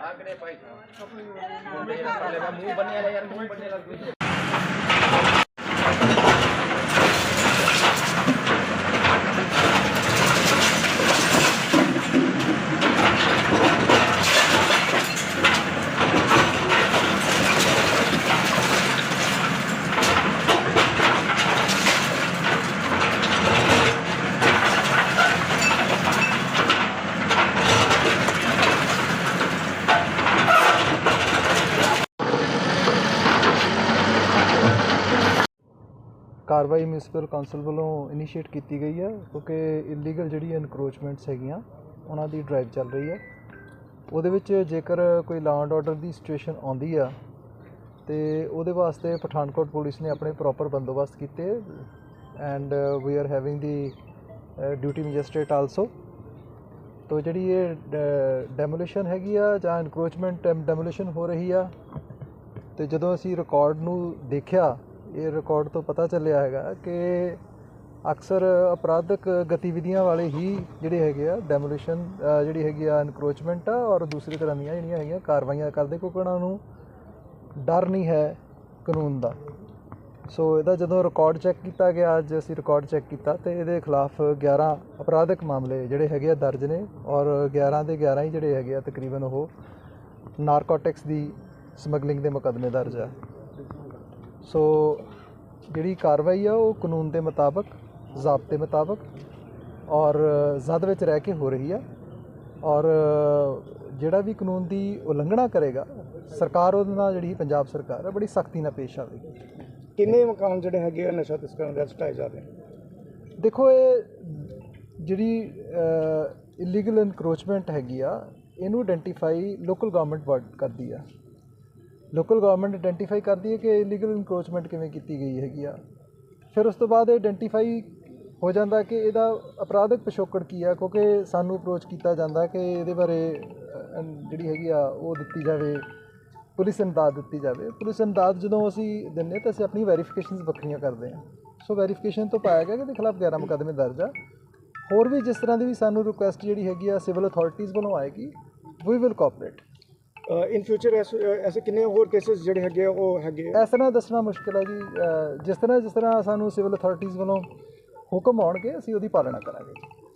આકડે પાઈ મું બન્યા યાર મું બન્યા ਕਾਰਵਾਈ ਮਿਊਨਿਸਪਲ ਕੌਂਸਲ ਵੱਲੋਂ ਇਨੀਸ਼ੀਏਟ ਕੀਤੀ ਗਈ ਹੈ, ਕਿਉਂਕਿ ਇਲੀਗਲ ਜਿਹੜੀ ਇਨਕਰੋਚਮੈਂਟਸ ਹੈਗੀਆਂ, ਉਹਨਾਂ ਦੀ ਡਰਾਈਵ ਚੱਲ ਰਹੀ ਹੈ। ਉਹਦੇ ਵਿੱਚ ਜੇਕਰ ਕੋਈ ਲਾਅ ਐਂਡ ਆਰਡਰ ਦੀ ਸਿਚੁਏਸ਼ਨ ਆਉਂਦੀ ਆ, ਤੇ ਉਹਦੇ ਵਾਸਤੇ ਪਠਾਨਕੋਟ ਪੁਲਿਸ ਨੇ ਆਪਣੇ ਪ੍ਰੋਪਰ ਬੰਦੋਬਸਤ ਕੀਤੇ and we are having the duty magistrate also ਤੋ ਜਿਹੜੀ ਇਹ ਡੈਮੋਲੀਸ਼ਨ ਹੈਗੀ ਆ ਜਾਂ ਐਨਕਰੋਚਮੈਂਟ ਡੈਮੋਲੀਸ਼ਨ ਹੋ ਰਹੀ ਆ, ਤੇ ਜਦੋਂ ਅਸੀਂ ਰਿਕਾਰਡ ਨੂੰ ਦੇਖਿਆ ਇਹ ਰਿਕਾਰਡ ਤੋਂ ਪਤਾ ਚੱਲਿਆ ਹੈਗਾ ਕਿ ਅਕਸਰ ਅਪਰਾਧਕ ਗਤੀਵਿਧੀਆਂ ਵਾਲੇ ਹੀ ਜਿਹੜੇ ਹੈਗੇ ਆ ਡੈਮੋਲੀਸ਼ਨ ਜਿਹੜੀ ਹੈਗੀ ਆ ਇਨਕਰੋਚਮੈਂਟ ਆ ਔਰ ਦੂਸਰੀ ਤਰ੍ਹਾਂ ਦੀਆਂ ਜਿਹੜੀਆਂ ਹੈਗੀਆਂ ਕਾਰਵਾਈਆਂ ਕਰਦੇ, ਕਿਉਂਕਿ ਉਹਨਾਂ ਨੂੰ ਡਰ ਨਹੀਂ ਹੈ ਕਾਨੂੰਨ ਦਾ। ਸੋ ਇਹਦਾ ਜਦੋਂ ਰਿਕਾਰਡ ਚੈੱਕ ਕੀਤਾ ਗਿਆ, ਅੱਜ ਅਸੀਂ ਰਿਕਾਰਡ ਚੈੱਕ ਕੀਤਾ ਤੇ ਇਹਦੇ ਖਿਲਾਫ 11 ਅਪਰਾਧਕ ਮਾਮਲੇ ਜਿਹੜੇ ਹੈਗੇ ਆ ਦਰਜ ਨੇ ਔਰ 11 ਦੇ 11 ਹੀ ਜਿਹੜੇ ਹੈਗੇ ਆ ਤਕਰੀਬਨ ਉਹ ਨਾਰਕੋਟਿਕਸ ਦੀ ਸਮਗਲਿੰਗ ਦੇ ਮੁਕੱਦਮੇ ਦਰਜ ਆ। ਸੋ ਜਿਹੜੀ ਕਾਰਵਾਈ ਆ ਉਹ ਕਾਨੂੰਨ ਦੇ ਮੁਤਾਬਕ ਜ਼ਾਬਤੇ ਮੁਤਾਬਕ ਔਰ ਜ਼ਦ ਵਿੱਚ ਰਹਿ ਕੇ ਹੋ ਰਹੀ ਆ ਔਰ ਜਿਹੜਾ ਵੀ ਕਾਨੂੰਨ ਦੀ ਉਲੰਘਣਾ ਕਰੇਗਾ ਸਰਕਾਰ ਉਹਦੇ ਨਾਲ ਜਿਹੜੀ ਪੰਜਾਬ ਸਰਕਾਰ ਹੈ ਬੜੀ ਸਖਤੀ ਨਾਲ ਪੇਸ਼ ਆਵੇਗੀ। ਕਿੰਨੇ ਮਕਾਨ ਜਿਹੜੇ ਹੈਗੇ ਆ ਨਸ਼ਾ ਤਸਕਰਾਂ ਦੇ ਸਟਾਈ ਜਾਂਦੇ ਦੇਖੋ ਇਹ ਜਿਹੜੀ ਇਲੀਗਲ ਇਨਕਰੋਚਮੈਂਟ ਹੈਗੀ ਆ ਇਹਨੂੰ ਆਇਡੈਂਟੀਫਾਈ ਲੋਕਲ ਗਵਰਨਮੈਂਟ ਵਰਡ ਕਰਦੀ ਆ। ਲੋਕਲ ਗਵਰਨਮੈਂਟ ਆਇਡੈਂਟੀਫਾਈ ਕਰਦੀ ਹੈ ਕਿ ਇਲੀਗਲ ਇਨਕਰੋਚਮੈਂਟ ਕਿਵੇਂ ਕੀਤੀ ਗਈ ਹੈਗੀ ਆ। ਫਿਰ ਉਸ ਤੋਂ ਬਾਅਦ ਇਹ ਆਇਡੈਂਟੀਫਾਈ ਹੋ ਜਾਂਦਾ ਕਿ ਇਹਦਾ ਅਪਰਾਧਿਕ ਪਿਛੋਕੜ ਕੀ ਆ, ਕਿਉਂਕਿ ਸਾਨੂੰ ਅਪਰੋਚ ਕੀਤਾ ਜਾਂਦਾ ਕਿ ਇਹਦੇ ਬਾਰੇ ਜਿਹੜੀ ਹੈਗੀ ਆ, ਉਹ ਦਿੱਤੀ ਜਾਵੇ, ਪੁਲਿਸ ਇਮਦਾਦ ਦਿੱਤੀ ਜਾਵੇ। ਪੁਲਿਸ ਇਮਦਾਦ ਜਦੋਂ ਅਸੀਂ ਦਿੰਨੇ ਤਾਂ ਅਸੀਂ ਆਪਣੀ ਵੈਰੀਫਿਕੇਸ਼ਨਸ ਵੱਖਰੀਆਂ ਕਰਦੇ ਹਾਂ। ਸੋ ਵੈਰੀਫਿਕੇਸ਼ਨ ਤੋਂ ਪਾਇਆ ਗਿਆ ਕਿ ਇਹਦੇ ਖਿਲਾਫ 11 ਮੁਕੱਦਮੇ ਦਰਜ ਆ। ਹੋਰ ਵੀ ਜਿਸ ਤਰ੍ਹਾਂ ਦੀ ਵੀ ਸਾਨੂੰ ਰਿਕੁਐਸਟ ਜਿਹੜੀ ਹੈਗੀ ਆ ਸਿਵਲ ਅਥਾਰਟੀਜ਼ ਵੱਲੋਂ ਆਏਗੀ we will cooperate in future ਐਸੇ ਕਿੰਨੇ ਹੋਰ ਕੇसेस ਜਿਹੜੇ ਹੈਗੇ ਆ ਉਹ ਹੈਗੇ? ਇਸ ਤਰ੍ਹਾਂ ਦੱਸਣਾ ਮੁਸ਼ਕਿਲ ਹੈ ਜੀ ਜਿਸ ਤਰ੍ਹਾਂ ਜਿਸ ਤਰ੍ਹਾਂ ਸਾਨੂੰ ਸਿਵਲ ਅਥਾਰਟੀਜ਼ ਵੱਲੋਂ ਹੁਕਮ ਆਉਣਗੇ ਅਸੀਂ ਉਹਦੀ ਪਾਲਣਾ ਕਰਾਂਗੇ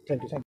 ਥੈਂਕ ਯੂ